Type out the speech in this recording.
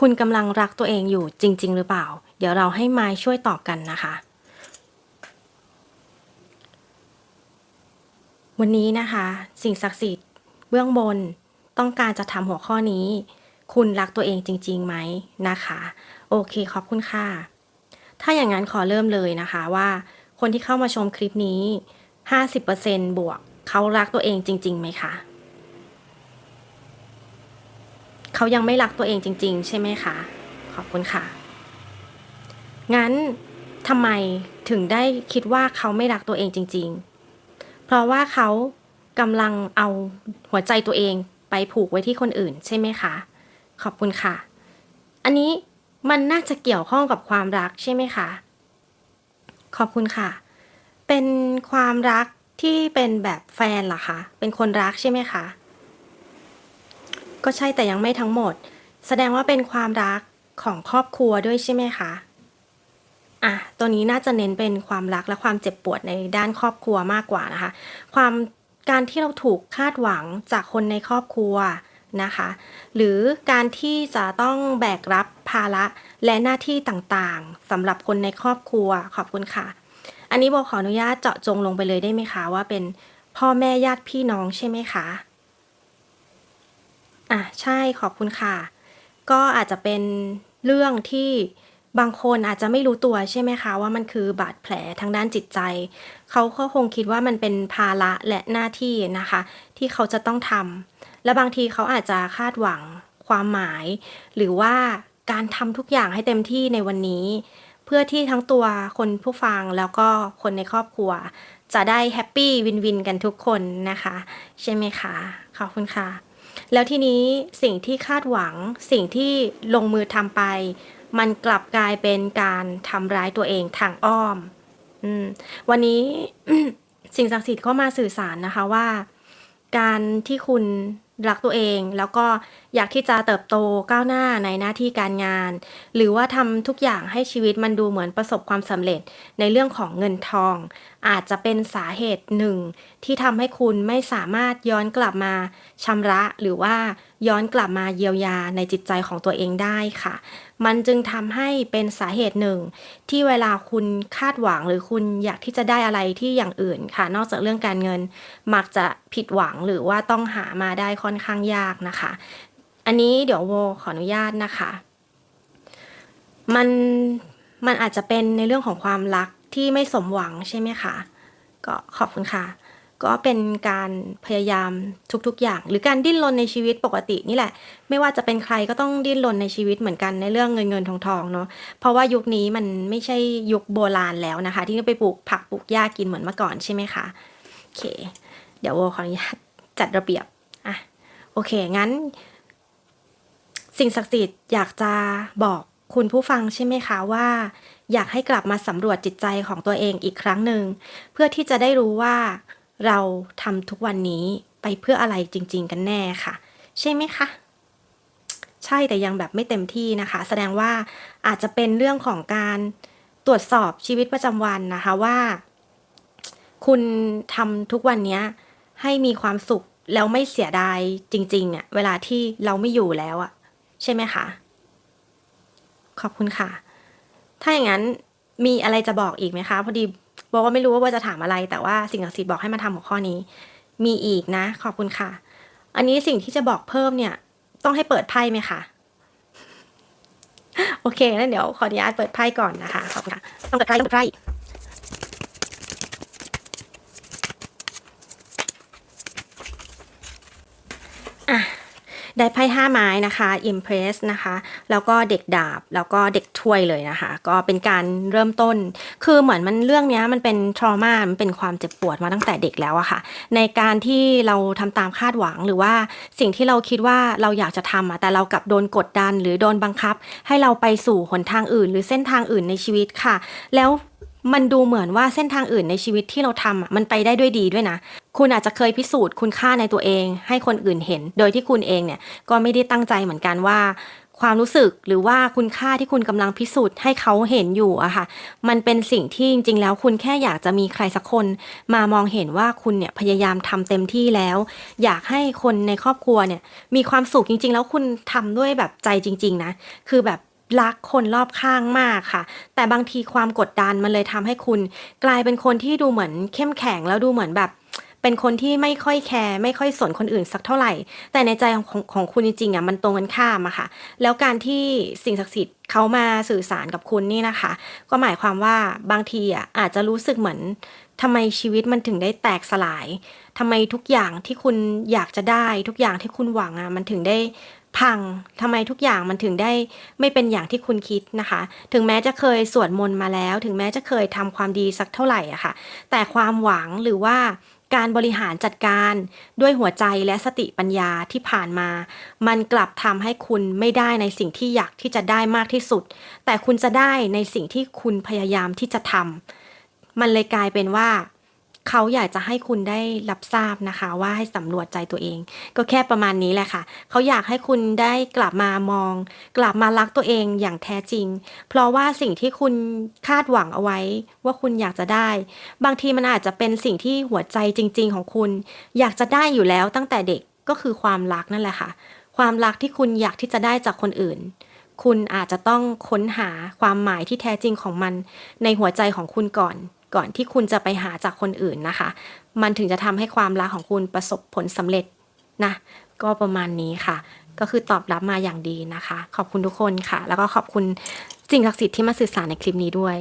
คุณกำลังรักตัวเองอยู่จริง ๆ หรือเปล่า เดี๋ยวเราให้ไม้ช่วยตอบกันนะคะ วันนี้นะคะ สิ่งศักดิ์สิทธิ์เบื้องบนต้องการจะทำหัวข้อนี้ คุณรักตัวเองจริง ๆ ไหมนะคะ โอเคขอบคุณค่ะ ถ้าอย่างนั้นขอเริ่มเลยนะคะว่า คนที่เข้ามาชมคลิปนี้ 50%บวกเขารักตัวเองจริงๆไหมคะ เขายังไม่รักตัวเองจริง ๆ ใช่ไหมคะ ขอบคุณค่ะ งั้นทำไมถึงได้คิดว่าเขาไม่รักตัวเองจริง ๆ เพราะว่าเขากำลังเอาหัวใจตัวเองไปผูกไว้ที่คนอื่น ใช่ไหมคะ ขอบคุณค่ะ อันนี้มันน่าจะเกี่ยวข้องกับความรักใช่ไหมคะ ขอบคุณค่ะ เป็นความรักที่เป็นแบบแฟนเหรอคะ เป็นคนรักใช่ไหมคะ ก็ใช่แต่ยังไม่ทั้งหมด แสดงว่าเป็นความรักของครอบครัวด้วยใช่ไหมคะอะตัวนี้น่าจะเน้นเป็นความรักและความเจ็บปวดในด้านครอบครัวมากกว่านะคะ ความการที่เราถูกคาดหวังจากคนในครอบครัวนะคะ หรือการที่จะต้องแบกรับภาระและหน้าที่ต่างๆสำหรับคนในครอบครัวขอบคุณค่ะ อันนี้โบขออนุญาตเจาะจงลงไปเลยได้ไหมคะว่าเป็นพ่อแม่ญาติพี่น้องใช่ไหมคะ อะใช่ขอบคุณค่ะ ก็อาจจะเป็นเรื่องที่บางคนอาจจะไม่รู้ตัวใช่ไหมคะว่ามันคือบาดแผลทางด้านจิตใจ เขาก็คงคิดว่ามันเป็นภาระและหน้าที่นะคะ ที่เขาจะต้องทำและบางทีเขาอาจจะคาดหวังความหมาย หรือว่าการทำทุกอย่างให้เต็มที่ในวันนี้ เพื่อที่ทั้งตัวคนผู้ฟังแล้วก็คนในครอบครัว จะได้แฮปปี้วินวินกันทุกคนนะคะ ใช่ไหมคะขอบคุณค่ะ แล้วทีนี้สิ่งที่คาดหวังสิ่งที่ลงมือทำไป มันกลับกลายเป็นการทำร้ายตัวเองทางอ้อมอมวันนี้สิ่งศักดิ์สิทธิ์ก็มาสื่อสารนะคะว่า การที่คุณ รักตัวเอง แล้วก็อยากที่จะเติบโตก้าวหน้าในหน้าที่การงาน หรือว่าทำทุกอย่างให้ชีวิตมันดูเหมือนประสบความสำเร็จในเรื่องของเงินทอง อาจจะเป็นสาเหตุหนึ่ง ที่ทำให้คุณไม่สามารถย้อนกลับมาชำระหรือว่าย้อนกลับมาเยียวยาในจิตใจของตัวเองได้ค่ะ มันจึงทำให้เป็นสาเหตุหนึ่ง ที่เวลาคุณคาดหวังหรือคุณอยากที่จะได้อะไรที่อย่างอื่นค่ะ นอกจากเรื่องการเงิน มักจะผิดหวังหรือว่าต้องหามาได้ค่อนข้างยากนะคะ อันนี้เดี๋ยวโวขออนุญาตนะคะ มันมันอาจจะเป็นในเรื่องของความรักที่ไม่สมหวังใช่ไหมคะก็ขอบคุณค่ะ ก็เป็นการพยายามทุกๆอย่าง หรือการดิ้นรนในชีวิตปกตินี่แหละ ไม่ว่าจะเป็นใครก็ต้องดิ้นรนในชีวิตเหมือนกันในเรื่องเงินเงินทองทองเนาะเพราะว่ายุคนี้มันไม่ใช่ยุคโบราณแล้วนะคะ ที่ไปปลูกผักปลูกหญ้ากินเหมือนเมื่อก่อนใช่ไหมคะโอเค เดี๋ยวโวขออนุญาตจัดระเบียบอะโอเค งั้น สิ่งศักดิ์สิทธิ์อยากจะบอกคุณผู้ฟังใช่ไหมคะว่า อยากให้กลับมาสำรวจจิตใจของตัวเองอีกครั้งหนึ่ง เพื่อที่จะได้รู้ว่าเราทำทุกวันนี้ไปเพื่ออะไรจริง ๆ กันแน่ค่ะ ใช่ไหมคะ ใช่แต่ยังแบบไม่เต็มที่นะคะ แสดงว่าอาจจะเป็นเรื่องของการตรวจสอบชีวิตประจำวันนะคะว่า คุณทำทุกวันเนี้ย ให้มีความสุขแล้วไม่เสียดายจริงๆอะเวลาที่เราไม่อยู่แล้วอะ ใช่ไหมคะ ขอบคุณค่ะ ถ้าอย่างนั้นมีอะไรจะบอกอีกไหมคะ พอดีบอกว่าไม่รู้ว่าว่าจะถามอะไร แต่ว่าสิ่งศักดิ์สิทธิ์บอกให้มาทำหัวข้อนี้ มีอีกนะ ขอบคุณค่ะ อันนี้สิ่งที่จะบอกเพิ่มเนี่ย ต้องให้เปิดไพ่ไหมคะโอเคงั้นเดี๋ยวขออนุญาตเปิดไพ่ก่อนนะคะขอบคุณค่ะต้องเปิดไพ่ต้องเปิดไพ่ อะ ได้ไพ่ห้าไม้นะคะ Impress นะคะ แล้วก็เด็กดาบ แล้วก็เด็กถ้วยเลยนะคะ ก็เป็นการเริ่มต้น คือเหมือนมันเรื่องนี้มันเป็นทรมามันเป็นความเจ็บปวดมาตั้งแต่เด็กแล้วอะค่ะ ในการที่เราทำตามคาดหวังหรือว่าสิ่งที่เราคิดว่าเราอยากจะทำอะแต่เรากลับโดนกดดัน หรือโดนบังคับ ให้เราไปสู่หนทางอื่น หรือเส้นทางอื่นในชีวิตค่ะ แล้วมันดูเหมือนว่าเส้นทางอื่นในชีวิตที่เราทำอะมันไปได้ด้วยดีด้วยนะ คุณอาจจะเคยพิสูจน์คุณค่าในตัวเอง ให้คนอื่นเห็น โดยที่คุณเองเนี่ยก็ไม่ได้ตั้งใจเหมือนกันว่า ความรู้สึกหรือว่าคุณค่าที่คุณกำลังพิสูจน์ให้เขาเห็นอยู่อะค่ะ มันเป็นสิ่งที่จริง ๆ แล้วคุณแค่อยากจะมีใครสักคน มามองเห็นว่าคุณเนี่ยพยายามทำเต็มที่แล้ว อยากให้คนในครอบครัวเนี่ยมีความสุขจริง ๆ แล้วคุณทำด้วยแบบใจจริง ๆ นะ คือแบบรักคนรอบข้างมากค่ะ แต่บางทีความกดดันมันเลยทำให้คุณ กลายเป็นคนที่ดูเหมือนเข้มแข็งแล้วดูเหมือนแบบ เป็นคนที่ไม่ค่อยแคร์ไม่ค่อยสนคนอื่นสักเท่าไหร่ แต่ในใจของของของคุณจริงๆอะมันตรงกันข้ามอะค่ะ แล้วการที่สิ่งศักดิ์สิทธิ์เขามาสื่อสารกับคุณนี่นะคะ ก็หมายความว่าบางทีอะอาจจะรู้สึกเหมือนทำไมชีวิตมันถึงได้แตกสลายทำไมทุกอย่างที่คุณอยากจะได้ ทุกอย่างที่คุณหวังอะมันถึงได้พังทำไมทุกอย่างมันถึงได้ไม่เป็นอย่างที่คุณคิดนะคะ ถึงแม้จะเคยสวดมนต์มาแล้ว ถึงแม้จะเคยทำความดีสักเท่าไหร่อะค่ะ แต่ความหวังหรือว่า การบริหารจัดการด้วยหัวใจและสติปัญญาที่ผ่านมา มันกลับทำให้คุณไม่ได้ในสิ่งที่อยากที่จะได้มากที่สุด แต่คุณจะได้ในสิ่งที่คุณพยายามที่จะทำมันเลยกลายเป็นว่า เขาอยากจะให้คุณได้รับทราบนะคะ ว่าให้สำรวจใจตัวเอง ก็แค่ประมาณนี้แหละค่ะ เขาอยากให้คุณได้กลับมามอง กลับมารักตัวเองอย่างแท้จริง เพราะว่าสิ่งที่คุณคาดหวังเอาไว้ ว่าคุณอยากจะได้ บางทีมันอาจจะเป็นสิ่งที่หัวใจจริง ๆ ของคุณ อยากจะได้อยู่แล้วตั้งแต่เด็กก็คือความรักนั่นแหละค่ะ ความรักที่คุณอยากที่จะได้จากคนอื่น คุณอาจจะต้องค้นหาความหมายที่แท้จริงของมัน ในหัวใจของคุณก่อน ก่อนที่คุณจะไปหาจากคนอื่นนะคะ มันถึงจะทำให้ความรักของคุณประสบผลสำเร็จนะ ก็ประมาณนี้ค่ะ ก็คือตอบรับมาอย่างดีนะคะ ขอบคุณทุกคนค่ะ แล้วก็ขอบคุณสิ่งศักดิ์สิทธิ์ที่มาสื่อสารในคลิปนี้ด้วย